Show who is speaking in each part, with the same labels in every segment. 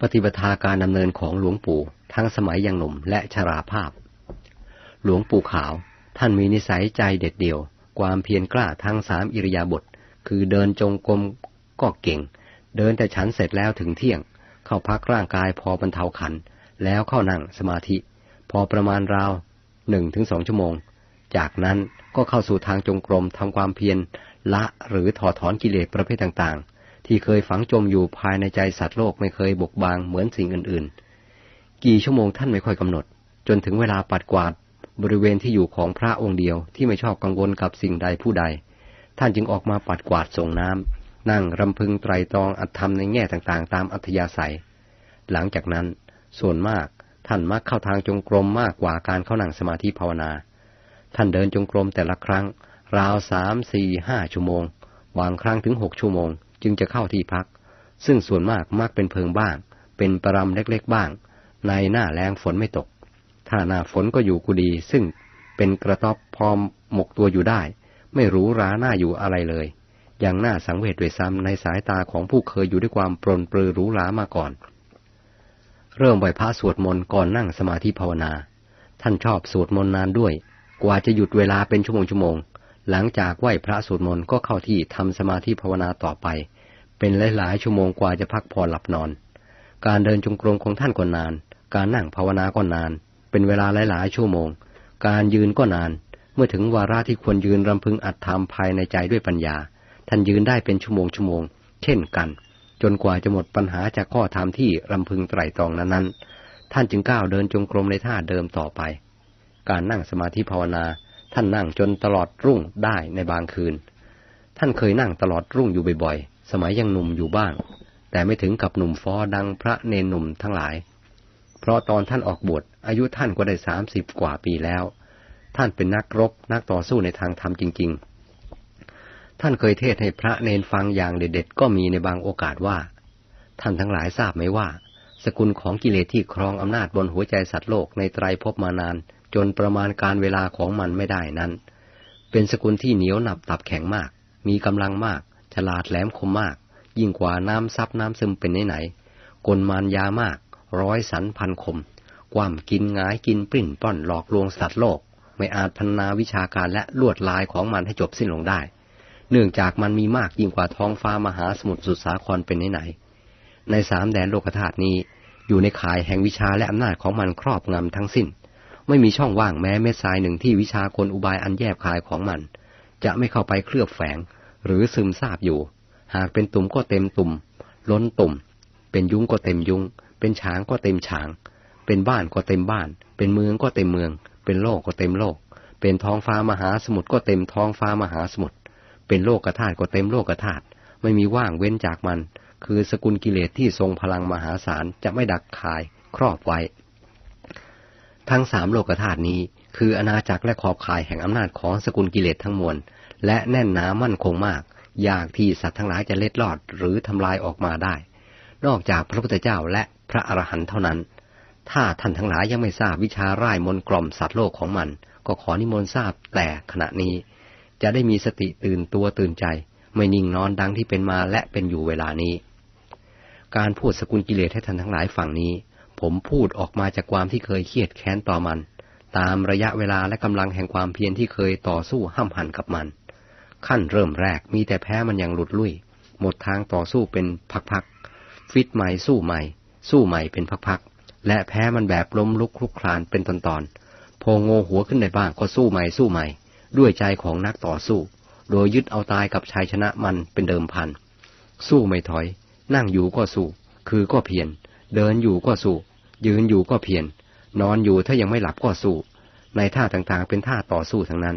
Speaker 1: ปฏิปทาการดำเนินของหลวงปู่ทั้งสมัยยังหนุ่มและชราภาพ หลวงปู่ขาวท่านมีนิสัยใจเด็ดเดี่ยว ความเพียรกล้าทั้งสามอิริยาบถคือเดินจงกรมก็เก่ง เดินแต่ฉันเสร็จแล้วถึงเที่ยง เข้าพักร่างกายพอบรรเทาขัน แล้วเข้านั่งสมาธิ พอประมาณราวหนึ่งถึงสองชั่วโมง จากนั้นก็เข้าสู่ทางจงกรมทำความเพียรละหรือถอดถอนกิเลสประเภทต่างๆ ที่เคยฝังจมอยู่ภายในใจสัตว์โลกไม่เคยบกบางเหมือนสิ่งอื่นๆ กี่ชั่วโมงท่านไม่ค่อยกำหนด จนถึงเวลาปัดกวาดบริเวณที่อยู่ของพระองค์เดียวที่ไม่ชอบกังวลกับสิ่งใดผู้ใด ท่านจึงออกมาปัดกวาดส่งน้ำนั่งรำพึงไตรตรองอัตธรรมในแง่ต่างๆ ตามอัธยาศัย หลังจากนั้นส่วนมากท่านมักเข้าทางจงกรมมากกว่าการเข้านั่งสมาธิภาวนา ท่านเดินจงกรมแต่ละครั้ง ราวสามสี่ห้าชั่วโมง บางครั้งถึงหกชั่วโมง จึงจะเข้าที่พัก ซึ่งส่วนมากมักเป็นเพิงบ้าง เป็นปรำเล็กๆบ้าง ในหน้าแรงฝนไม่ตก ถ้าหน้าฝนก็อยู่กุดีซึ่งเป็นกระต๊อบพร้อมหมกตัวอยู่ได้ ไม่รู้ร้าหน้าอยู่อะไรเลยอย่างหน้าสังเวชด้วยซ้ำในสายตาของผู้เคยอยู่ด้วยความปรนปรือรู้ร้ามาก่อน เริ่มไหวพระสวดมนต์ก่อนนั่งสมาธิภาวนา ท่านชอบสวดมนต์นานด้วย กว่าจะหยุดเวลาเป็นชั่วโมงชั่วโมง หลังจากไหวพระสวดมนต์ก็เข้าที่ทำสมาธิภาวนาต่อไป เป็นหลายๆชั่วโมงกว่าจะพักผ่อนหลับนอน การเดินจงกรมของท่านก็นาน การนั่งภาวนาก็นาน เป็นเวลาหลายๆชั่วโมง การยืนก็นาน เมื่อถึงวาระที่ควรยืนรำพึงอัดทำภายในใจด้วยปัญญา ท่านยืนได้เป็นชั่วโมงชั่วโมง เช่นกัน จนกว่าจะหมดปัญหาจากข้อธรรมที่รำพึงไตรตรองนั้นๆ ท่านจึงก้าวเดินจงกรมในท่าเดิมต่อไป การนั่งสมาธิภาวนาท่านนั่งจนตลอดรุ่งได้ในบางคืน ท่านเคยนั่งตลอดรุ่งอยู่บ่อยๆ สมัยยังหนุ่มอยู่บ้าง แต่ไม่ถึงกับหนุ่มฟอดังพระเนนหนุ่มทั้งหลาย เพราะตอนท่านออกบวชอายุท่านก็ได้สามสิบกว่าปีแล้ว ท่านเป็นนักรบนักต่อสู้ในทางธรรมจริง ๆ ท่านเคยเทศให้พระเนนฟังอย่างเด็ดๆก็มีในบางโอกาสว่า ท่านทั้งหลายทราบไหมว่า สกุลของกิเลสที่ครองอำนาจบนหัวใจสัตว์โลกในไตรภพมานาน จนประมาณการเวลาของมันไม่ได้นั้น เป็นสกุลที่เหนียวหนับตับแข็งมาก มีกำลังมาก ฉลาดแหลมคมมาก ยิ่งกว่าน้ำซับน้ำซึมเป็นไหนๆกลมานยามาก ร้อยสันพันคม ความกินงายกินปริ้นป้อนหลอกลวงสัตว์โลก ไม่อาจพันนาวิชาการและลวดลายของมันให้จบสิ้นลงได้ เนื่องจากมันมีมากยิ่งกว่าท้องฟ้ามหาสมุทรสุดสาครเป็นไหนๆในสามแดนโลกธาตุนี้อยู่ในข่ายแห่งวิชาและอำนาจของมันครอบงำทั้งสิ้น ไม่มีช่องว่างแม้เม็ดทรายหนึ่งที่วิชากลอุบายอันแยบคายของมัน จะไม่เข้าไปเคลือบแฝง หรือซึมซาบอยู่ หากเป็นตุ่มก็เต็มตุ่ม ล้นตุ่ม เป็นยุ้งก็เต็มยุ้ง เป็นฉางก็เต็มฉาง เป็นบ้านก็เต็มบ้าน เป็นเมืองก็เต็มเมือง เป็นโลกก็เต็มโลก เป็นท้องฟ้ามหาสมุทรก็เต็มท้องฟ้ามหาสมุทร เป็นโลกกธาตุก็เต็มโลกธาตุ ไม่มีว่างเว้นจากมัน คือสกุลกิเลสที่ทรงพลังมหาศาลจะไม่ดักคายครอบไว้ ทั้งสามโลกธาตุนี้คืออาณาจักรและขอบข่ายแห่งอำนาจของสกุลกิเลสทั้งมวล และแน่นหนามั่นคงมาก ยากที่สัตว์ทั้งหลายจะเล็ดลอดหรือทำลายออกมาได้ นอกจากพระพุทธเจ้าและพระอรหันต์เท่านั้น ถ้าท่านทั้งหลายยังไม่ทราบวิชาร่ายมนกล่อมสัตว์โลกของมัน ก็ขอนิมนต์ทราบแต่ขณะนี้ จะได้มีสติตื่นตัวตื่นใจ ไม่นิ่งนอนดังที่เป็นมาและเป็นอยู่เวลานี้ การพูดสกุลกิเลสให้ท่านทั้งหลายฟังนี้ ผมพูดออกมาจากความที่เคยเครียดแค้นต่อมันตามระยะเวลาและกำลังแห่งความเพียรที่เคยต่อสู้ห้ามหันกับมัน ขั้นเริ่มแรกมีแต่แพ้มันอย่างหลุดลุ่ย หมดทางต่อสู้เป็นพักๆ ฟิตใหม่สู้ใหม่ สู้ใหม่เป็นพักๆ และแพ้มันแบบล้มลุกคลุกคลานเป็นตอนๆ พอโงหัวขึ้นในบ้างก็สู้ใหม่สู้ใหม่ ด้วยใจของนักต่อสู้ โดยยึดเอาตายกับชัยชนะมันเป็นเดิมพัน สู้ไม่ถอย นั่งอยู่ก็สู้ คือก็เพียร เดินอยู่ก็สู้ ยืนอยู่ก็เพียร นอนอยู่ถ้ายังไม่หลับก็สู้ ในท่าต่างๆ เป็นท่าต่อสู้ทั้งนั้น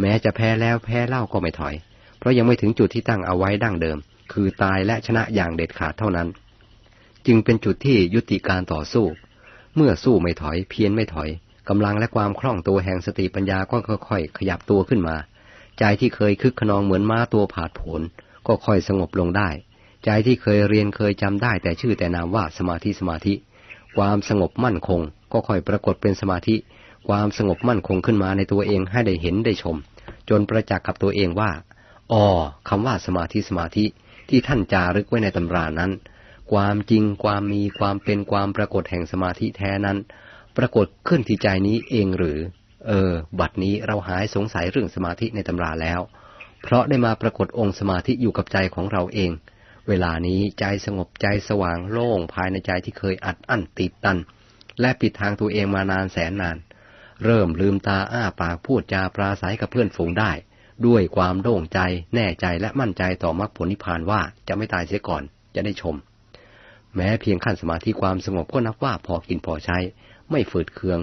Speaker 1: แม้จะแพ้แล้วแพ้เล่าก็ไม่ถอย เพราะยังไม่ถึงจุดที่ตั้งเอาไว้ดั้งเดิม คือตายและชนะอย่างเด็ดขาดเท่านั้น จึงเป็นจุดที่ยุติการต่อสู้ เมื่อสู้ไม่ถอย เพียรไม่ถอยกำลังและความคล่องตัวแห่งสติปัญญาก็ค่อยๆ ขยับตัวขึ้นมา ใจที่เคยคึกขนองเหมือนม้าตัวผาดโผนก็ค่อยสงบลงได้ ใจที่เคยเรียนเคยจำได้แต่ชื่อแต่นามว่าสมาธิสมาธิ ความสงบมั่นคงก็ค่อยปรากฏเป็นสมาธิ ความสงบมั่นคงขึ้นมาในตัวเองให้ได้เห็นได้ชม จนประจักษ์กับตัวเองว่าอ๋อคำว่าสมาธิสมาธิที่ท่านจารึกไว้ในตำรานั้น ความจริงความมีความเป็นความปรากฏแห่งสมาธิแท้นั้น ปรากฏขึ้นที่ใจนี้เองหรือ เออ บัดนี้เราหายสงสัยเรื่องสมาธิในตำราแล้ว เพราะได้มาปรากฏองค์สมาธิอยู่กับใจของเราเอง เวลานี้ใจสงบใจสว่างโล่งภายในใจที่เคยอัดอั้นติดตัน และปิดทางตัวเองมานานแสนนาน เริ่มลืมตาอ้าปากพูดจาปราศัยกับเพื่อนฝูงได้ ด้วยความโล่งใจแน่ใจและมั่นใจต่อมรรคผลนิพพานว่าจะไม่ตายเสียก่อนจะได้ชม แม้เพียงขั้นสมาธิความสงบก็นับว่าพอกินพอใช้ ไม่ฝืดเคือง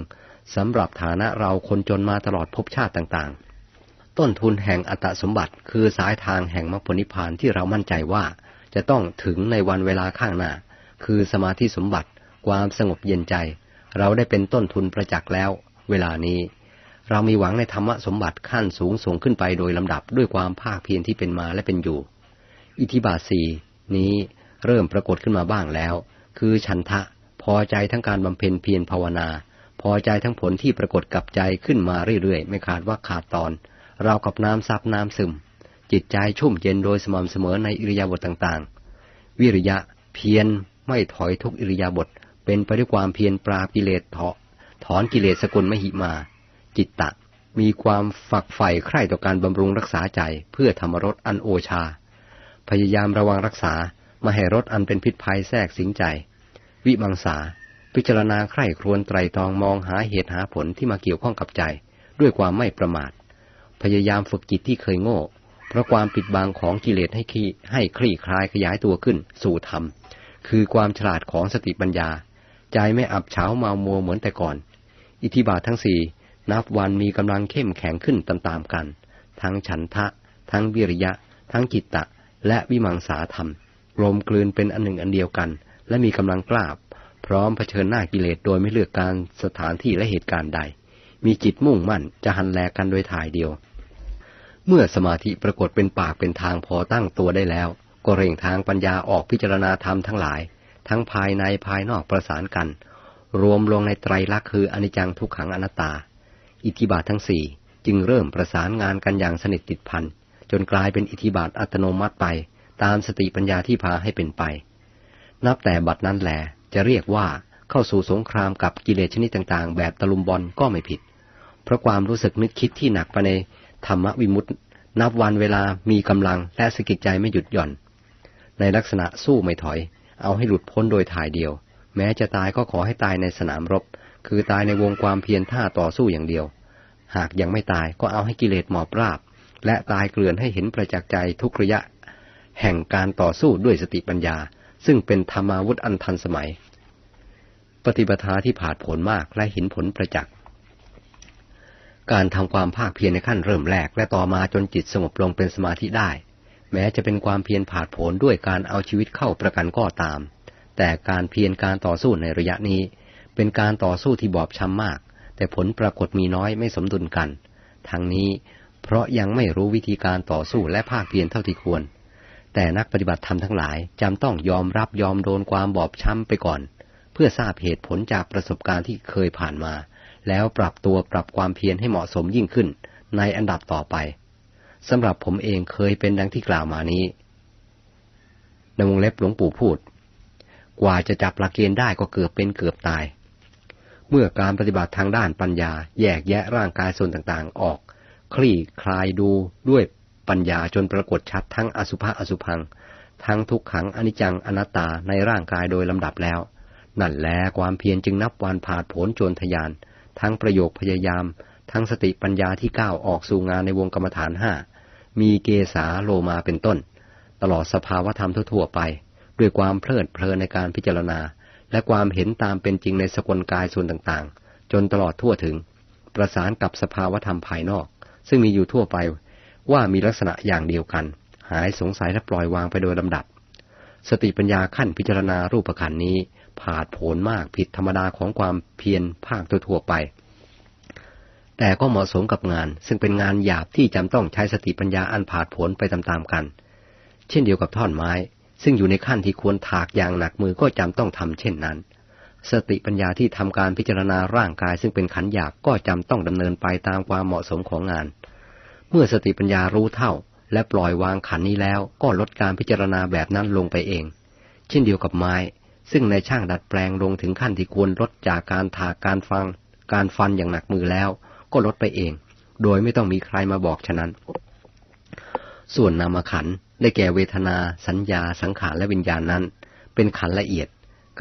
Speaker 1: สำหรับฐานะเราคนจนมาตลอดภพชาติต่างๆ ต้นทุนแห่งอัตสมบัติ คือสายทางแห่งมรรคผลนิพพานที่เรามั่นใจว่า จะต้องถึงในวันเวลาข้างหน้า คือสมาธิสมบัติ ความสงบเย็นใจ เราได้เป็นต้นทุนประจักษ์แล้ว เวลานี้ เรามีหวังในธรรมสมบัติขั้นสูงส่งขึ้นไปโดยลำดับด้วยความภาคเพียรที่เป็นมาและเป็นอยู่ อิทิบาสีนี้เริ่มปรากฏขึ้นมาบ้างแล้ว คือฉันทะพอใจทั้งการบำเพ็ญเพียรภาวนา พอใจทั้งผลที่ปรากฏกับใจขึ้นมาเรื่อยๆ ไม่ขาดว่าขาดตอน เรากับน้ำซับน้ำซึม จิตใจชุ่มเย็นโดยสม่ำเสมอในอิริยาบถต่างๆ วิริยะเพียรไม่ถอยทุกอิริยาบถเป็นไปด้วยความเพียรปราบกิเลสเถาะ ถอนกิเลสสกุลมหิมา จิตตะ มีความฝักใฝ่ใคร่ต่อการบำรุงรักษาใจเพื่อธรรมรสอันโอชา พยายามระวังรักษามาให้รสอันเป็นพิษภัยแทรกสิงใจ วิมังสา พิจารณาใคร่ครวญไตรตรองมองหาเหตุหาผลที่มาเกี่ยวข้องกับใจ ด้วยความไม่ประมาท พยายามฝึกจิตที่เคยโง่ เพราะความปิดบังของกิเลสให้ขี้ให้คลี่คลายขยายตัวขึ้น สู่ธรรม คือความฉลาดของสติปัญญา ใจไม่อับเฉาเมามัวเหมือนแต่ก่อน อิทธิบาททั้งสี่นับวันมีกำลังเข้มแข็งขึ้นตามๆกัน ทั้งฉันทะ ทั้งวิริยะ ทั้งจิตตะ และวิมังสาธรรมรวมกลืนเป็นอันหนึ่งอันเดียวกัน และมีกำลังกล้าบพร้อมเผชิญหน้ากิเลสโดยไม่เลือกการสถานที่และเหตุการณ์ใด มีจิตมุ่งมั่นจะหันแลกกันโดยถ่ายเดียว เมื่อสมาธิปรากฏเป็นปากเป็นทางพอตั้งตัวได้แล้ว ก็เร่งทางปัญญาออกพิจารณาธรรมทั้งหลาย ทั้งภายในภายนอกประสานกัน รวมลงในไตรลักษณ์คืออนิจจังทุกขังอนัตตา อิทธิบาททั้งสี่จึงเริ่มประสานงานกันอย่างสนิทติดพันจนกลายเป็นอิทธิบาทอัตโนมัติไป ตามสติปัญญาที่พาให้เป็นไป นับแต่บัดนั้นแหลจะเรียกว่าเข้าสู่สงครามกับกิเลสชนิดต่างๆ แบบตะลุมบอลก็ไม่ผิด เพราะความรู้สึกนึกคิดที่หนักไปในธรรมวิมุตตินับวันเวลามีกำลังและสกิจใจไม่หยุดหย่อน ในลักษณะสู้ไม่ถอย เอาให้หลุดพ้นโดยถ่ายเดียว แม้จะตายก็ขอให้ตายในสนามรบ คือตายในวงความเพียรท่าต่อสู้อย่างเดียว หากยังไม่ตายก็เอาให้กิเลสหมอบราบ และตายเกลื่อนให้เห็นประจักษ์ใจทุกระยะ แห่งการต่อสู้ด้วยสติปัญญา ซึ่งเป็นธรรมาวุธอันทันสมัย ปฏิปทาที่ผาดผลมากและเห็นผลประจักษ์การทำความภาคเพียรในขั้นเริ่มแรกและต่อมาจนจิตสงบลงเป็นสมาธิได้ แม้จะเป็นความเพียรผาดผลด้วยการเอาชีวิตเข้าประกันก็ตาม แต่การเพียรการต่อสู้ในระยะนี้ เป็นการต่อสู้ที่บอบช้ำมาก แต่ผลปรากฏมีน้อยไม่สมดุลกัน ทั้งนี้เพราะยังไม่รู้วิธีการต่อสู้และภาคเพียรเท่าที่ควร แต่นักปฏิบัติธรรมทั้งหลายจำต้องยอมรับยอมโดนความบอบช้ำไปก่อน เพื่อทราบเหตุผลจากประสบการณ์ที่เคยผ่านมา แล้วปรับตัวปรับความเพียรให้เหมาะสมยิ่งขึ้น ในอันดับต่อไปสำหรับผมเองเคยเป็นดังที่กล่าวมานี้ในวงเล็บหลวงปู่พูด กว่าจะจับหลักเกณฑ์ได้ก็เกือบเป็นเกือบตาย เมื่อการปฏิบัติทางด้านปัญญาแยกแยะร่างกายส่วนต่างๆออก คลี่คลายดูด้วยปัญญาจนปรากฏชัดทั้งอสุภะอสุพัง ทั้งทุกขังอนิจจังอนัตตาในร่างกายโดยลำดับแล้ว นั่นแลความเพียรจึงนับวันผ่าผลโจรทยาน ทั้งประโยคพยายาม ทั้งสติปัญญาที่ก้าวออกสู่งานในวงกรรมฐานห้ามีเกษาโลมาเป็นต้น ตลอดสภาวธรรมทั่วไป ด้วยความเพลิดเพลินในการพิจารณา และความเห็นตามเป็นจริงในสกลกายส่วนต่างๆ จนตลอดทั่วถึง ประสานกับสภาวธรรมภายนอก ซึ่งมีอยู่ทั่วไปว่ามีลักษณะอย่างเดียวกัน หายสงสัยและปล่อยวางไปโดยลำดับ สติปัญญาขั้นพิจารณารูปขันนี้ ผาดโผนมากผิดธรรมดาของความเพียรภาคทั่วไป แต่ก็เหมาะสมกับงาน ซึ่งเป็นงานหยาบที่จำต้องใช้สติปัญญาอันผาดโผนไปตามๆกัน เช่นเดียวกับท่อนไม้ ซึ่งอยู่ในขั้นที่ควรถากอย่างหนักมือก็จำต้องทำเช่นนั้น สติปัญญาที่ทำการพิจารณาร่างกายซึ่งเป็นขันหยาบก็จำต้องดำเนินไปตามความเหมาะสมของงาน เมื่อสติปัญญารู้เท่า และปล่อยวางขันนี้แล้วก็ลดการพิจารณาแบบนั้นลงไปเอง เช่นเดียวกับไม้ ซึ่งในช่างดัดแปลงลงถึงขั้นที่ควรลดจากการถากการฟัง การฟันอย่างหนักมือแล้ว ก็ลดไปเอง โดยไม่ต้องมีใครมาบอกฉะนั้น ส่วนนามขัน ได้แก่เวทนา สัญญา สังขารและวิญญาณนั้น เป็นขันละเอียด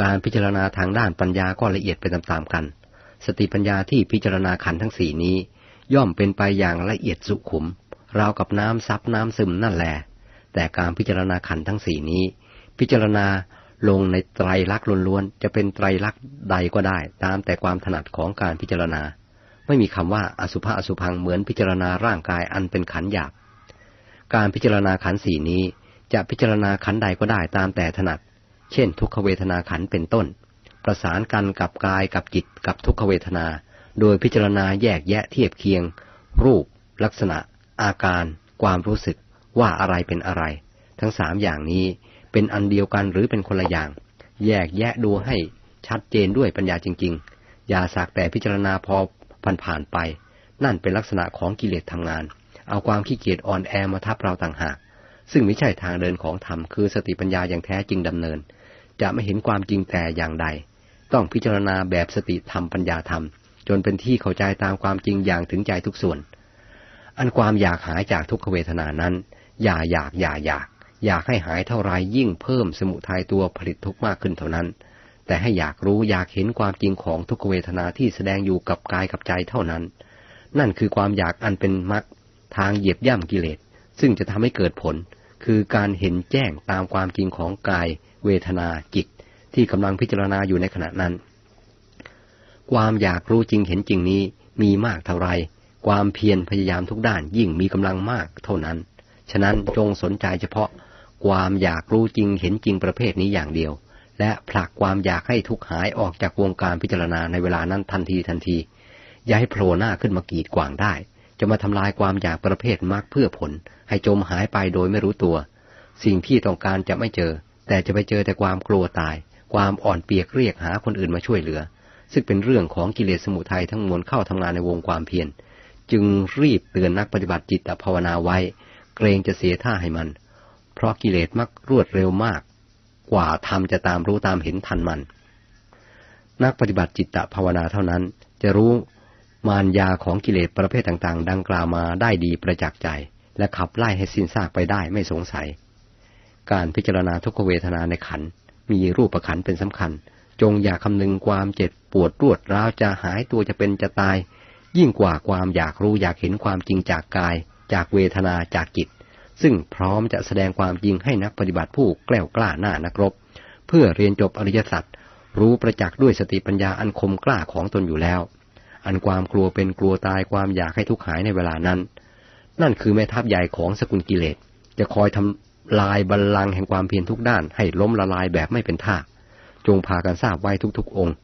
Speaker 1: การพิจารณาทางด้านปัญญาก็ละเอียดไปตามๆกัน สติปัญญาที่พิจารณาขันทั้งสี่นี้ ย่อมเป็นไปอย่างละเอียดสุขุม ราวกับน้ำซับน้ำซึมนั่นแหละแต่การพิจารณาขันทั้งสี่นี้ พิจารณาลงในไตรลักษณ์ล้วนๆ จะเป็นไตรลักษณ์ใดก็ได้ ตามแต่ความถนัดของการพิจารณา ไม่มีคำว่าอสุภะอสุพังเหมือนพิจารณาร่างกายอันเป็นขันหยาบ การพิจารณาขันสี่นี้จะพิจารณาขันใดก็ได้ตามแต่ถนัด เช่น ทุกขเวทนาขันเป็นต้น ประสานกันกับกายกับจิตกับทุกขเวทนา โดยพิจารณาแยกแยะเทียบเคียง รูป ลักษณะ อาการ ความรู้สึก ว่าอะไรเป็นอะไร ทั้งสามอย่างนี้เป็นอันเดียวกันหรือเป็นคนละอย่าง แยกแยะดูให้ชัดเจนด้วยปัญญาจริง ๆ อย่าสักแต่พิจารณาพอผ่านๆไป นั่นเป็นลักษณะของกิเลสทำงาน เอาความขี้เกียจอ่อนแอมาทับเราต่างหาก ซึ่งไม่ใช่ทางเดินของธรรมคือสติปัญญาอย่างแท้จริงดำเนิน จะไม่เห็นความจริงแต่อย่างใด ต้องพิจารณาแบบสติธรรมปัญญาธรรม จนเป็นที่เข้าใจตามความจริงอย่างถึงใจทุกส่วน อันความอยากหายจากทุกขเวทนานั้น อย่าอยากอย่าอยาก อยากให้หายเท่าไรยิ่งเพิ่มสมุทัยตัวผลิตทุกข์มากขึ้นเท่านั้น แต่ให้อยากรู้อยากเห็นความจริงของทุกขเวทนาที่แสดงอยู่กับกายกับใจเท่านั้นนั่นคือความอยากอันเป็นมรรค ทางเหยียบย่ำกิเลส ซึ่งจะทำให้เกิดผล คือการเห็นแจ้งตามความจริงของกาย เวทนาจิต ที่กำลังพิจารณาอยู่ในขณะนั้น ความอยากรู้จริงเห็นจริงนี้มีมากเท่าไร ความเพียรพยายามทุกด้านยิ่งมีกำลังมากเท่านั้น ฉะนั้นจงสนใจเฉพาะ ความอยากรู้จริงเห็นจริงประเภทนี้อย่างเดียว และผลักความอยากให้ทุกหายออกจากวงการพิจารณาในเวลานั้นทันทีทันที อย่าให้โผล่หน้าขึ้นมากีดกวางได้ จะมาทำลายความอยากประเภทมากเพื่อผล ให้จมหายไปโดยไม่รู้ตัว สิ่งที่ต้องการจะไม่เจอ แต่จะไปเจอแต่ความกลัวตาย ความอ่อนเปียกเรียกหาคนอื่นมาช่วยเหลือ ซึ่งเป็นเรื่องของกิเลสสมุทัยทั้งมวลเข้าทำงานในวงความเพียรจึงรีบเตือนนักปฏิบัติจิตภาวนาไว้ เกรงจะเสียท่าให้มัน เพราะกิเลสมักรวดเร็วมาก กว่าธรรมจะตามรู้ตามเห็นทันมัน นักปฏิบัติจิตภาวนาเท่านั้น จะรู้ มารยาของกิเลสประเภทต่างๆ ดังกล่าวมาได้ดีประจักษ์ใจ และขับไล่ให้สิ้นซากไปได้ไม่สงสัย การพิจารณาทุกขเวทนาในขันมีรูปขันเป็นสำคัญ จงอย่าคำนึงความเจ็บปวดรวดร้าวจะหายตัวจะเป็นจะตาย ยิ่งกว่าความอยากรู้อยากเห็นความจริงจากกาย จากเวทนาจากจิต ซึ่งพร้อมจะแสดงความจริงให้นักปฏิบัติผู้แกล้วกล้าหน้านักรบ เพื่อเรียนจบอริยสัจรู้ประจักษ์ด้วยสติปัญญาอันคมกล้าของตนอยู่แล้ว อันความกลัวเป็นกลัวตายความอยากให้ทุกข์หายในเวลานั้น นั่นคือแม่ทัพใหญ่ของสกุลกิเลส จะคอยทำลายบัลลังก์แห่งความเพียรทุกด้านให้ล้มละลายแบบไม่เป็นท่า จงพากันทราบไว้ทุกๆองค์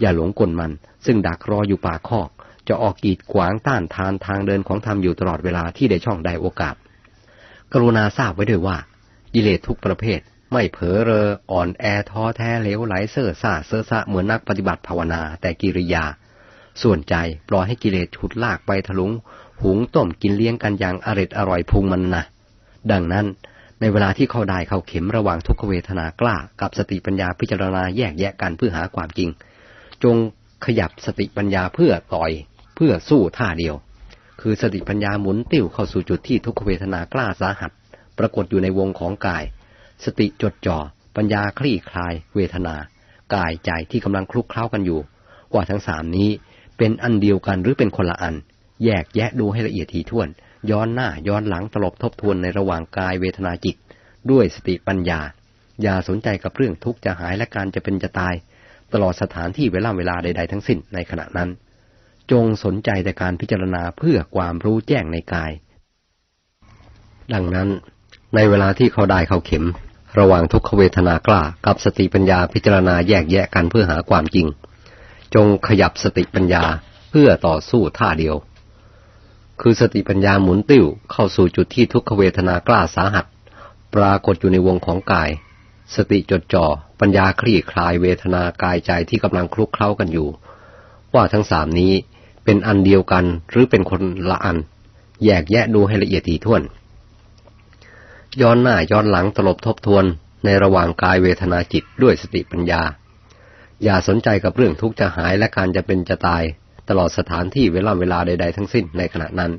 Speaker 1: อย่าหลงกลมัน ซึ่งดักรออยู่ปากคอก จะออกกีดขวางต้านทานทางเดินของธรรมอยู่ตลอดเวลาที่ได้ช่องได้โอกาส กรุณาทราบไว้ด้วยว่า กิเลสทุกประเภท ไม่เผลอเรออ่อนแอท้อแท้เลวไหลเซ่อซ่าเซ่อซะเหมือนนักปฏิบัติภาวนา แต่กิริยา ส่วนใจปล่อยให้กิเลสฉุดลากไปทะลุง หุงต้มกินเลี้ยงกันอย่างอร็ดอร่อยพุงมันนะดังนั้นในเวลาที่เข้าได้เข้าเข็มระหว่างทุกขเวทนากล้า กับสติปัญญาพิจารณาแยกแยะกันเพื่อหาความจริง จงขยับสติปัญญาเพื่อต่อย เพื่อสู้ท่าเดียว คือสติปัญญาหมุนติ้วเข้าสู่จุดที่ทุกขเวทนากล้าสาหัส ปรากฏอยู่ในวงของกาย สติจดจ่อปัญญาคลี่คลาย เวทนา กายใจที่กำลังคลุกเคล้ากันอยู่ ว่าทั้งสามนี้ เป็นอันเดียวกันหรือเป็นคนละอัน แยกแยะดูให้ละเอียดทีท่วน ย้อนหน้าย้อนหลังตลบทบทวนในระหว่างกายเวทนาจิต ด้วยสติปัญญา อย่าสนใจกับเรื่องทุกข์จะหายและการจะเป็นจะตาย ตลอดสถานที่เวลาเวลาใด ๆ ทั้งสิ้นในขณะนั้น จงสนใจแต่การพิจารณาเพื่อความรู้แจ้งในกาย ดังนั้น ในเวลาที่เขาได้เขาเข็ม ระหว่างทุกขเวทนากล้ากับสติปัญญาพิจารณาแยกแยะกันเพื่อหาความจริง จงขยับสติปัญญาเพื่อต่อสู้ท่าเดียว คือสติปัญญาหมุนติ้วเข้าสู่จุดที่ทุกขเวทนากล้าสาหัส ปรากฏอยู่ในวงของกาย สติจดจ่อปัญญาคลี่คลายเวทนากายใจที่กำลังคลุกเคล้ากันอยู่ ว่าทั้งสามนี้เป็นอันเดียวกันหรือเป็นคนละอัน แยกแยะดูให้ละเอียดถี่ถ้วน ย้อนหน้าย้อนหลังตลบทบทวนในระหว่างกายเวทนาจิตด้วยสติปัญญา อย่าสนใจกับเรื่องทุกข์จะหายและการจะเป็นจะตาย ตลอดสถานที่เวลาเวลาใด ๆ ทั้งสิ้นในขณะนั้น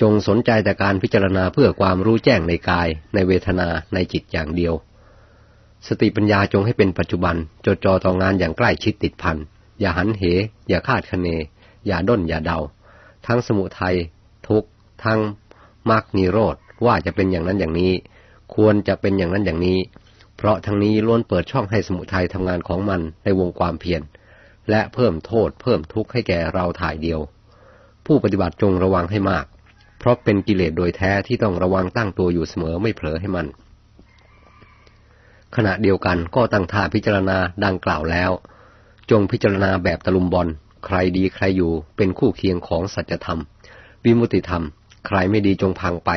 Speaker 1: จงสนใจแต่การพิจารณาเพื่อความรู้แจ้งในกาย ในเวทนาในจิตอย่างเดียว สติปัญญาจงให้เป็นปัจจุบันจดจ่อต่องานอย่างใกล้ชิดติดพันอย่าหันเห อย่าคาดคะเน อย่าด้นอย่าเดา ทั้งสมุทัยทุกทั้งมรรคนิโรธว่าจะเป็นอย่างนั้นอย่างนี้ ควรจะเป็นอย่างนั้นอย่างนี้ ราะทั้งนี้ล้วนเปิดช่องให้สมุทัยทำงานของมันในวงความเพียรและเพิ่มโทษเพิ่มทุกข์ให้แก่เราถ่ายเดียว ผู้ปฏิบัติจงระวังให้มาก เพราะเป็นกิเลสโดยแท้ที่ต้องระวังตั้งตัวอยู่เสมอไม่เผลอให้มัน ขณะเดียวกันก็ตั้งท่าพิจารณาดังกล่าวแล้ว จงพิจารณาแบบตะลุมบอล ใครดีใครอยู่เป็นคู่เคียงของสัจธรรม วิมุติธรรม ใครไม่ดีจงพังไป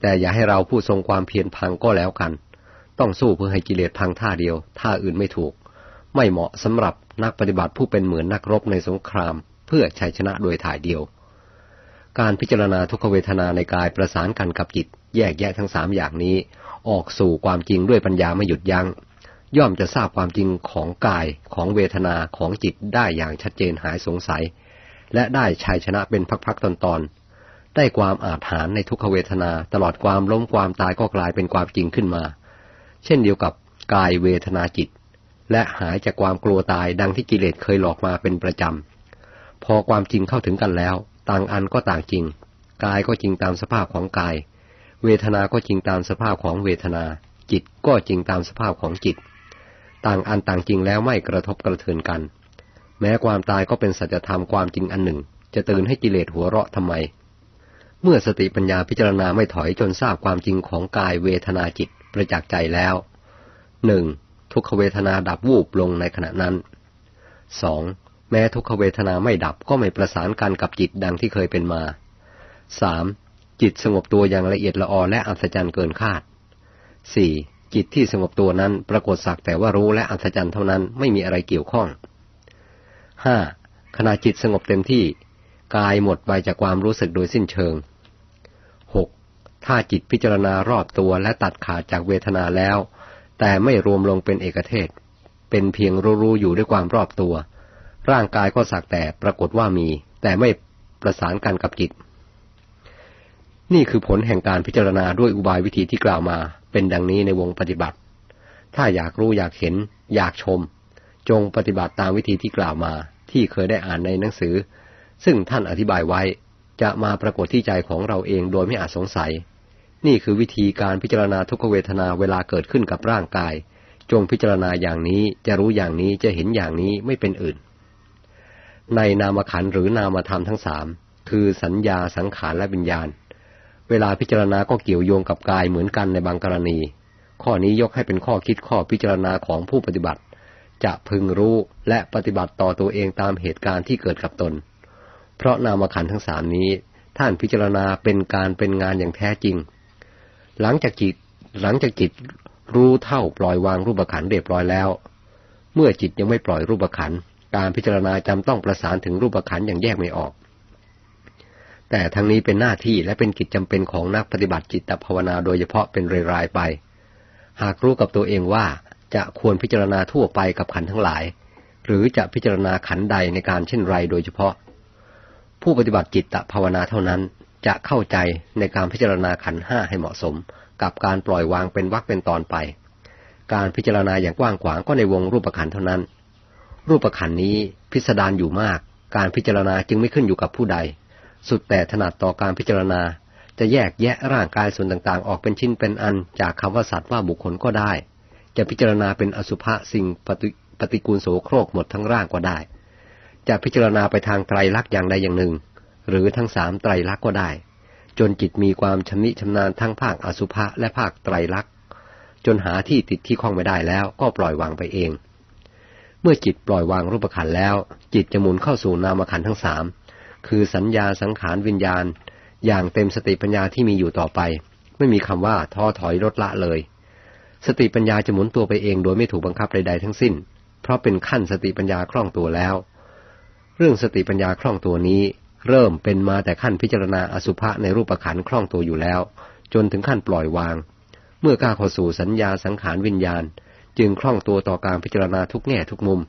Speaker 1: แต่อย่าให้เราผู้ทรงความเพียรพังก็แล้วกัน ต้องสู้เพื่อให้กิเลสพังท่าเดียวท่าอื่นไม่ถูก ไม่เหมาะสำหรับนักปฏิบัติผู้เป็นเหมือนนักรบในสงคราม เพื่อชัยชนะโดยถ่ายเดียว การพิจารณาทุกขเวทนาในกายประสานกันกับจิต แยกแยะทั้งสามอย่างนี้ ออกสู่ความจริงด้วยปัญญาไม่หยุดยัง้งย่อมจะทราบความจริงของกายของเวทนาของจิตได้อย่างชัดเจนหายสงสัย และได้ชัยชนะเป็นพักๆตอนๆได้ความอาถรรพ์ในทุกขเวทนาตลอดความล้มความตายก็กลายเป็นความจริงขึ้นมา เช่นเดียวกับกายเวทนาจิต และหายจากความกลัวตายดังที่กิเลสเคยหลอกมาเป็นประจำ พอความจริงเข้าถึงกันแล้ว ต่างอันก็ต่างจริง กายก็จริงตามสภาพของกาย เวทนา ก็จริงตามสภาพของเวทนา จิตก็จริงตามสภาพของจิต ต่างอันต่างจริงแล้วไม่กระทบกระเทือนกัน แม้ความตายก็เป็นสัจธรรมความจริงอันหนึ่ง จะตื่นให้กิเลสหัวเราะทำไม เมื่อสติปัญญาพิจารณาไม่ถอยจนทราบความจริงของกายเวทนาจิต ประจักษ์ใจแล้วหนึ่งทุกขเวทนาดับวูบลงในขณะนั้นสองแม้ทุกขเวทนาไม่ดับก็ไม่ประสานกันกับจิตดังที่เคยเป็นมาสามจิตสงบตัวอย่างละเอียดละออและอัศจรรย์เกินคาดสี่จิตที่สงบตัวนั้นปรากฏสักแต่ว่ารู้และอัศจรรย์เท่านั้นไม่มีอะไรเกี่ยวข้องห้าขณะจิตสงบเต็มที่ กายหมดไปจากความรู้สึกโดยสิ้นเชิง ถ้าจิตพิจารณารอบตัวและตัดขาดจากเวทนาแล้ว แต่ไม่รวมลงเป็นเอกเทศ เป็นเพียงรู้ๆอยู่ด้วยความรอบตัว ร่างกายก็สักแต่ปรากฏว่ามี แต่ไม่ประสานกันกับจิต นี่คือผลแห่งการพิจารณาด้วยอุบายวิธีที่กล่าวมา เป็นดังนี้ในวงปฏิบัติ ถ้าอยากรู้อยากเห็น อยากชม จงปฏิบัติตามวิธีที่กล่าวมา ที่เคยได้อ่านในหนังสือ ซึ่งท่านอธิบายไว้จะมาปรากฏที่ใจของเราเองโดยไม่อาจสงสัย นี่คือวิธีการพิจารณาทุกขเวทนาเวลาเกิดขึ้นกับร่างกาย จงพิจารณาอย่างนี้จะรู้อย่างนี้จะเห็นอย่างนี้ไม่เป็นอื่น ในนามขันหรือนามธรรมทั้งสามคือสัญญาสังขารและวิญญาณ เวลาพิจารณาก็เกี่ยวโยงกับกายเหมือนกันในบางกรณี ข้อนี้ยกให้เป็นข้อคิดข้อพิจารณาของผู้ปฏิบัติ จะพึงรู้และปฏิบัติต่อตัวเองตามเหตุการณ์ที่เกิดกับตน เพราะนามขันทั้งสามนี้ ท่านพิจารณาเป็นการเป็นงานอย่างแท้จริง หลังจากจิตหลังจากจิตรู้เท่าปล่อยวางรูปขันเรียบร้อยแล้ว เมื่อจิตยังไม่ปล่อยรูปขันการพิจารณาจำต้องประสานถึงรูปขันอย่างแยกไม่ออก แต่ทั้งนี้เป็นหน้าที่และเป็นกิจจำเป็นของนักปฏิบัติจิตภาวนาโดยเฉพาะเป็นรายๆไป หากรู้กับตัวเองว่าจะควรพิจารณาทั่วไปกับขันทั้งหลาย หรือจะพิจารณาขันใดในการเช่นไรโดยเฉพาะ ผู้ปฏิบัติจิตตภาวนาเท่านั้น จะเข้าใจในการพิจารณาขันห้าให้เหมาะสม กับการปล่อยวางเป็นวักเป็นตอนไป การพิจารณาอย่างกว้างขวางก็ในวงรูปขันเท่านั้น รูปขันนี้พิสดารอยู่มาก การพิจารณาจึงไม่ขึ้นอยู่กับผู้ใด สุดแต่ถนัดต่อการพิจารณา จะแยกแยะร่างกายส่วนต่างๆ ออกเป็นชิ้นเป็นอันจากคำว่าสัตว์ว่าบุคคลก็ได้ จะพิจารณาเป็นอสุภะสิ่งปฏิปฏิกูลโสโครกหมดทั้งร่างก็ได้ จะพิจารณาไปทางไตรลักษณ์อย่างใดอย่างหนึ่ง หรือทั้งสามไตรลักษณ์ก็ได้ จนจิตมีความชำนิชำนาญทั้งภาคอสุภะและภาคไตรลักษณ์จนหาที่ติดที่คล้องไม่ได้แล้วก็ปล่อยวางไปเอง เมื่อจิตปล่อยวางรูปขันแล้ว จิตจะหมุนเข้าสู่นามขันทั้งสามคือสัญญาสังขารวิญญาณ อย่างเต็มสติปัญญาที่มีอยู่ต่อไป ไม่มีคำว่าท้อถอยลดละเลย สติปัญญาจะหมุนตัวไปเองโดยไม่ถูกบังคับใดๆทั้งสิ้น เพราะเป็นขั้นสติปัญญาคล่องตัวแล้ว เรื่องสติปัญญาคล่องตัวนี้ เริ่มเป็นมาแต่ขั้นพิจารณาอสุภะในรูปขันคล่องตัวอยู่แล้ว จนถึงขั้นปล่อยวาง เมื่อก้าวเข้าสู่สัญญาสังขารวิญญาณ จึงคล่องตัวต่อการพิจารณาทุกแง่ทุกมุม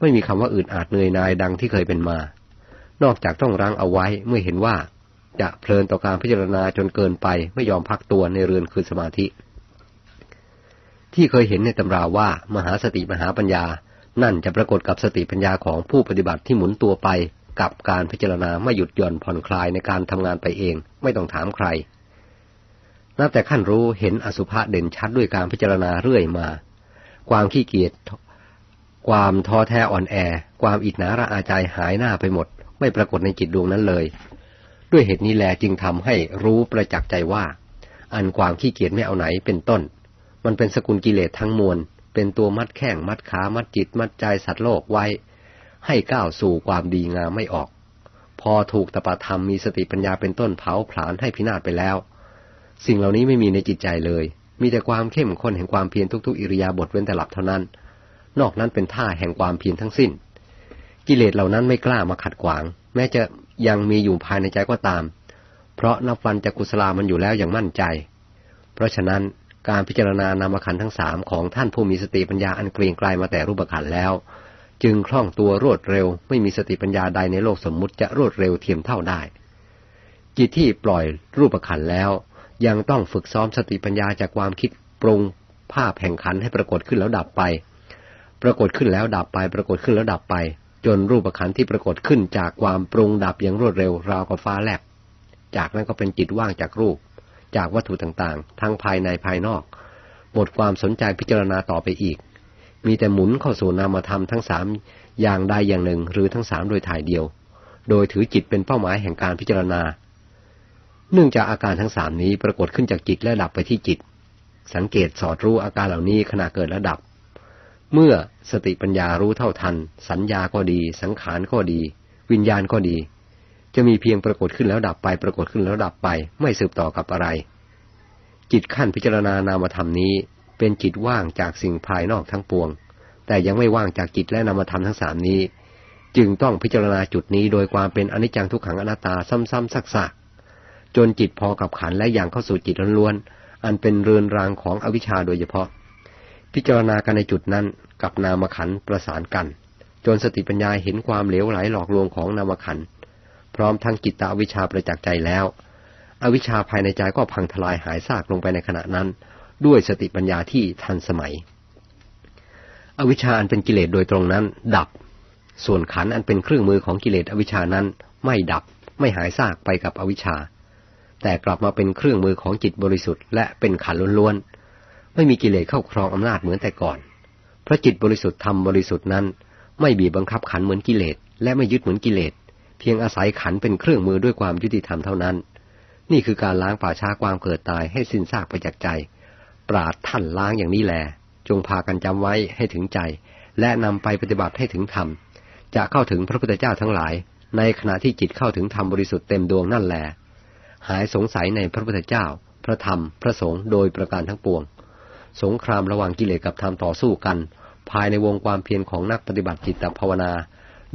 Speaker 1: ไม่มีคำว่าอื่นอาจเหนื่อยนายดังที่เคยเป็นมา นอกจากต้องรั้งเอาไว้เมื่อเห็นว่า จะเพลินต่อการพิจารณาจนเกินไปไม่ยอมพักตัวในเรือนคืนสมาธิ ที่เคยเห็นในตำราว่ามหาสติมหาปัญญา นั่นจะปรากฏกับสติปัญญาของผู้ปฏิบัติที่หมุนตัวไป กับการพิจารณาไม่หยุดหย่อนผ่อนคลายในการทำงานไปเอง ไม่ต้องถามใคร นับแต่ขั้นรู้เห็นอสุภะเด่นชัดด้วยการพิจารณาเรื่อยมา ความขี้เกียจ ความท้อแท้อ่อนแอ ความอิจนาระอาใจหายหน้าไปหมด ไม่ปรากฏในจิตดวงนั้นเลย ด้วยเหตุนี้แลจึงทำให้รู้ประจักษ์ใจว่า อันความขี้เกียจไม่เอาไหนเป็นต้น มันเป็นสกุลกิเลสทั้งมวล เป็นตัวมัดแข้งมัดขา มัดจิต มัดใจสัตว์โลกไว้ ให้ก้าวสู่ความดีงามไม่ออก พอถูกตปะธรรมมีสติปัญญาเป็นต้นเผาผลาญให้พินาศไปแล้ว สิ่งเหล่านี้ไม่มีในจิตใจเลย มีแต่ความเข้มข้นแห่งความเพียรทุกๆ อิริยาบถเว้นแต่หลับเท่านั้น นอกนั้นเป็นท่าแห่งความเพียรทั้งสิ้น กิเลสเหล่านั้นไม่กล้ามาขัดขวาง แม้จะยังมีอยู่ภายในใจก็ตาม เพราะนับวันจากกุศลามันอยู่แล้วอย่างมั่นใจ เพราะฉะนั้นการพิจารณานามขันทั้งสามของท่านผู้มีสติปัญญาอันเกรียงไกลมาแต่รูปขันแล้ว จึงคล่องตัวรวดเร็ว ไม่มีสติปัญญาใดในโลกสมมุติจะรวดเร็วเทียมเท่าได้ จิตที่ปล่อยรูปขันแล้ว ยังต้องฝึกซ้อมสติปัญญาจากความคิดปรุงภาพแห่งขันให้ปรากฏขึ้นแล้วดับไป ปรากฏขึ้นแล้วดับไป ปรากฏขึ้นแล้วดับไป จนรูปขันที่ปรากฏขึ้นจากความปรุงดับอย่างรวดเร็วราวกับฟ้าแลบจากนั้นก็เป็นจิตว่างจากรูป จากวัตถุต่างๆ ทั้งภายในภายนอก หมดความสนใจพิจารณาต่อไปอีก มีแต่หมุนเข้าสู่นามธรรมทั้งสามอย่างใดอย่างหนึ่งหรือทั้งสามโดยถ่ายเดียว โดยถือจิตเป็นเป้าหมายแห่งการพิจารณา เนื่องจากอาการทั้งสามนี้ปรากฏขึ้นจากจิตและดับไปที่จิต สังเกตสอดรู้อาการเหล่านี้ขณะเกิดและดับ เมื่อสติปัญญารู้เท่าทัน สัญญาก็ดี สังขารก็ดี วิญญาณก็ดี จะมีเพียงปรากฏขึ้นแล้วดับไป ปรากฏขึ้นแล้วดับไป ไม่สืบต่อกับอะไร จิตขั้นพิจารณานามธรรมนี้ เป็นจิตว่างจากสิ่งภายนอกทั้งปวง แต่ยังไม่ว่างจากจิตและนามธรรมทั้งสามนี้ จึงต้องพิจารณาจุดนี้โดยความเป็นอนิจจังทุกขังอนัตตาซ้ำๆซักๆจนจิตพอกับขันและอย่างเข้าสู่จิตล้วนๆอันเป็นเรือนรางของอวิชชาโดยเฉพาะ พิจารณากันในจุดนั้นกับนามขันประสานกัน จนสติปัญญาเห็นความเหลวไหลหลอกลวงของนามขันพร้อมทั้งจิตตอวิชชาประจักษ์ใจแล้ว อวิชชาภายในใจก็พังทลายหายซากลงไปในขณะนั้น ด้วยสติปัญญาที่ทันสมัย อวิชชาอันเป็นกิเลสโดยตรงนั้น ดับ ส่วนขันอันเป็นเครื่องมือของกิเลสอวิชชานั้น ไม่ดับ ไม่หายซากไปกับอวิชชา แต่กลับมาเป็นเครื่องมือของจิตบริสุทธิ์และเป็นขันล้วนๆ ไม่มีกิเลสเข้าครองอำนาจเหมือนแต่ก่อนเพราะจิตบริสุทธิ์ทำบริสุทธิ์นั้น ไม่บีบบังคับขันเหมือนกิเลสและไม่ยึดเหมือนกิเลส เพียงอาศัยขันเป็นเครื่องมือด้วยความยุติธรรมเท่านั้น นี่คือการล้างป่าช้าความเกิดตายให้สิ้นซากไปจากใจ ปราดท่านล้างอย่างนี้แล จงพากันจำไว้ให้ถึงใจ และนำไปปฏิบัติให้ถึงธรรม จะเข้าถึงพระพุทธเจ้าทั้งหลาย ในขณะที่จิตเข้าถึงธรรมบริสุทธิ์เต็มดวงนั่นแหละหายสงสัยในพระพุทธเจ้า พระธรรม พระสงฆ์โดยประการทั้งปวง สงครามระหว่างกิเลสกับธรรมต่อสู้กัน ภายในวงความเพียรของนักปฏิบัติจิตภาวนา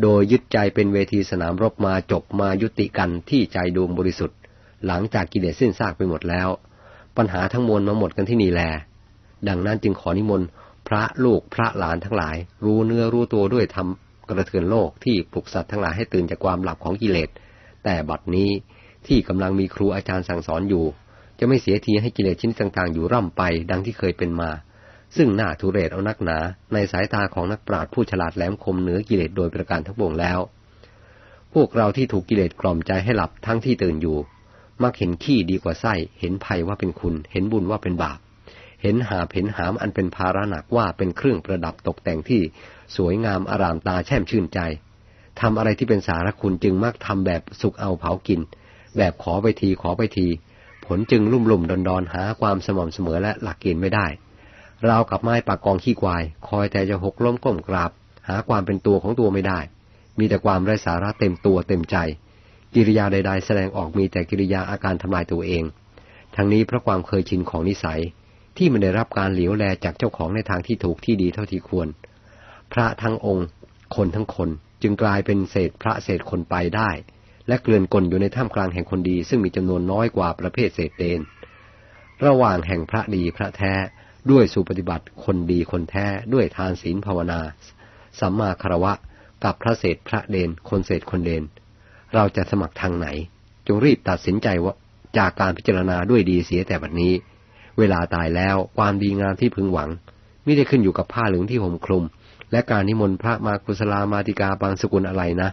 Speaker 1: โดยยึดใจเป็นเวทีสนามรบมาจบมายุติกันที่ใจดวงบริสุทธิ์ หลังจากกิเลสสิ้นซากไปหมดแล้ว ปัญหาทั้งมวลมาหมดกันที่นี่แล ดังนั้นจึงขอนิมนต์พระลูกพระหลานทั้งหลาย รู้เนื้อรู้ตัวด้วยทำกระเทือนโลกที่ปลุกสัตว์ทั้งหลายให้ตื่นจากความหลับของกิเลส แต่บัดนี้ที่กำลังมีครูอาจารย์สั่งสอนอยู่ จะไม่เสียทีให้กิเลสชิ้นต่างๆอยู่ร่ำไปดังที่เคยเป็นมา ซึ่งหน่าทุเรศเอานักหนา ในสายตาของนักปราชญ์ผู้ฉลาดแหลมคมเหนือกิเลสโดยประการทั้งปวงแล้ว พวกเราที่ถูกกิเลสกล่อมใจให้หลับทั้งที่ตื่นอยู่ มักเห็นขี้ดีกว่าไส้ เห็นภัยว่าเป็นคุณ เห็นบุญว่าเป็นบาป เห็นหาเห็นหามอันเป็นภาระหนักว่าเป็นเครื่องประดับตกแต่งที่ สวยงามอารามตาแช่มชื่นใจทำอะไรที่เป็นสารคุณจึงมักทำแบบสุกเอาเผากิน แบบขอไปทีขอไปที ผลจึงลุ่มลุ่มดอนดอนหาความสม่ำเสมอและหลักเกณฑ์ไม่ได้เรากับไม้ปากกองขี้ควาย คอยแต่จะหกล้มก้มกราบ หาความเป็นตัวของตัวไม่ได้ มีแต่ความไร้สาระเต็มตัวเต็มใจ กิริยาใด ๆ แสดงออกมีแต่กิริยาอาการทำลายตัวเอง ทั้งนี้เพราะความเคยชินของนิสัยที่มันได้รับการเหลียวแลจากเจ้าของในทางที่ถูกที่ดีเท่าที่ควร พระทั้งองค์ คนทั้งคนจึงกลายเป็นเศษพระเศษคนไปได้ และเกลื่อนกลนอยู่ในท่ามกลางแห่งคนดี ซึ่งมีจำนวนน้อยกว่าประเภทเศษเดนระหว่างแห่งพระดีพระแท้ด้วยสุปฏิบัติคนดีคนแท้ด้วยทานศีลภาวนา สัมมาคารวะ กับพระเศษพระเดนคนเศษคนเดน เราจะสมัครทางไหน จงรีบตัดสินใจว่าจากการพิจารณาด้วยดีเสียแต่บัดนี้ เวลาตายแล้วความดีงามที่พึงหวัง ไม่ได้ขึ้นอยู่กับผ้าเหลืองที่ห่มคลุม และการนิมนต์พระมากุศลามาติกาบางสกุลอะไรนะ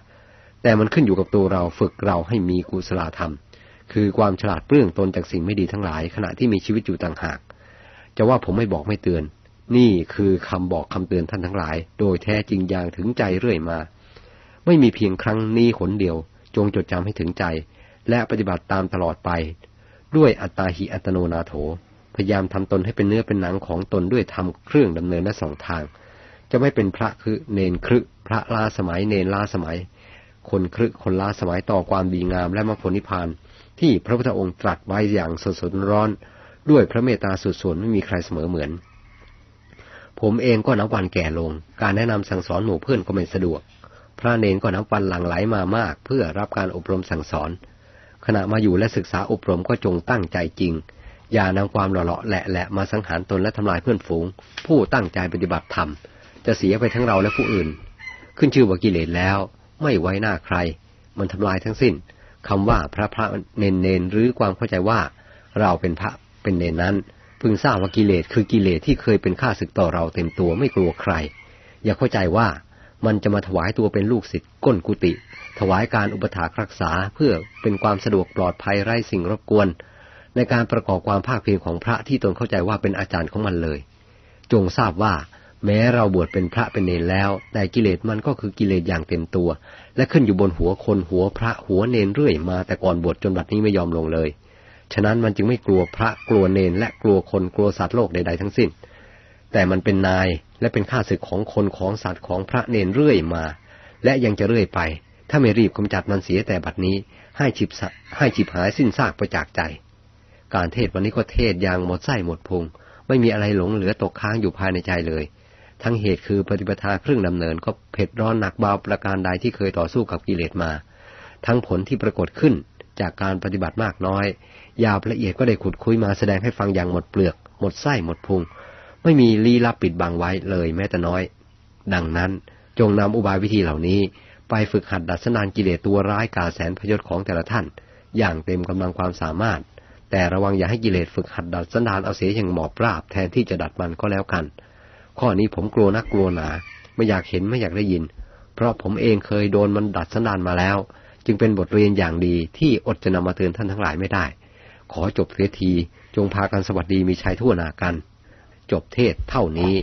Speaker 1: แต่มันขึ้นอยู่กับตัวเราฝึกเราให้มีกุศลธรรม คือความฉลาดเปลื้องตนจากสิ่งไม่ดีทั้งหลายขณะที่มีชีวิตอยู่ต่างหาก จะว่าผมไม่บอกไม่เตือน นี่คือคำบอกคำเตือนท่านทั้งหลาย โดยแท้จริงอย่างถึงใจเรื่อยมา ไม่มีเพียงครั้งนี้หนเดียว จงจดจำให้ถึงใจ และปฏิบัติตามตลอดไป ด้วยอัตตาหิอัตโนนาโถ พยายามทำตนให้เป็นเนื้อเป็นหนังของตนด้วยทำเครื่องดำเนินและสองทาง จะไม่เป็นพระคือเนนครึพระลาสมัยเนนลาสมัย คนครึคนลาสมัยต่อความดีงามและมรรคผลนิพพาน ที่พระพุทธองค์ตรัสไว้อย่างสดสดร้อน ด้วยพระเมตตาสุดส่วนไม่มีใครเสมอเหมือนผมเองก็นับวันแก่ลง การแนะนำสั่งสอนหมู่เพื่อนก็ไม่สะดวก พระเนนก็นับวันหลั่งไหลมามาก เพื่อรับการอบรมสั่งสอน ขณะมาอยู่และศึกษาอบรมก็จงตั้งใจจริง อย่านำความหล่อๆแหละแหละมาสังหารตนและทำลายเพื่อนฝูง ผู้ตั้งใจปฏิบัติธรรม จะเสียไปทั้งเราและผู้อื่น ขึ้นชื่อว่ากิเลสแล้ว ไม่ไว้หน้าใคร มันทำลายทั้งสิ้นคำว่าพระพระเนนเนนหรือความเข้าใจว่า เราเป็นพระเป็นเนนนั้นพึงทราบว่ากิเลสคือกิเลสที่เคยเป็นข้าศึกต่อเราเต็มตัวไม่กลัวใคร อย่าเข้าใจว่า มันจะมาถวายตัวเป็นลูกศิษย์ก้นกุฏิถวายการอุปถากรักษาเพื่อเป็นความสะดวกปลอดภัยไร้สิ่งรบกวน ในการประกอบความภาคเพียรของพระที่ตนเข้าใจว่าเป็นอาจารย์ของมันเลย จงทราบว่า แม้เราบวชเป็นพระเป็นเนรแล้ว แต่กิเลสมันก็คือกิเลสอย่างเต็มตัว และขึ้นอยู่บนหัวคนหัวพระหัวเนรเรื่อยมาแต่ก่อนบวชจนบัดนี้ไม่ยอมลงเลย ฉะนั้นมันจึงไม่กลัวพระกลัวเนรและกลัวคนกลัวสัตว์โลกใดๆทั้งสิ้น แต่มันเป็นนาย และเป็นข้าศึกของคนของสัตว์ของพระเนรเรื่อยมา และยังจะเรื่อยไป ถ้าไม่รีบกำจัดมันเสียแต่บัดนี้ ให้ฉิบให้ฉิบหายสิ้นซากไปจากใจ การเทศวันนี้ก็เทศอย่างหมดไส้หมดพุง ไม่มีอะไรหลงเหลือตกค้างอยู่ภายในใจเลย ทั้งเหตุคือปฏิปทาเครื่องดำเนินก็เผ็ดร้อนหนักเบาประการใดที่เคยต่อสู้กับกิเลสมา ทั้งผลที่ปรากฏขึ้นจากการปฏิบัติมากน้อย ยาวละเอียดก็ได้ขุดคุยมาแสดงให้ฟังอย่างหมดเปลือก หมดไส้หมดพุง ไม่มีลี้ลับปิดบังไว้เลยแม้แต่น้อย ดังนั้นจงนำอุบายวิธีเหล่านี้ ไปฝึกหัดดัดสนานกิเลสตัวร้ายกาแสนพยศของแต่ละท่าน อย่างเต็มกำลังความสามารถ แต่ระวังอย่าให้กิเลสฝึกหัดดัดสนานเอาเสียอย่างหมอบราบแทนที่จะดัดมันก็แล้วกัน ข้อนี้ผมกลัวนักกลัวหนาไม่อยากเห็นไม่อยากได้ยิน เพราะผมเองเคยโดนมันดัดสนานมาแล้ว จึงเป็นบทเรียนอย่างดีที่อดจะนำมาเตือนท่านทั้งหลายไม่ได้ ขอจบเสียทีจงพากันสวัสดีมีชัยทั่วหน้ากัน จบเทศเท่านี้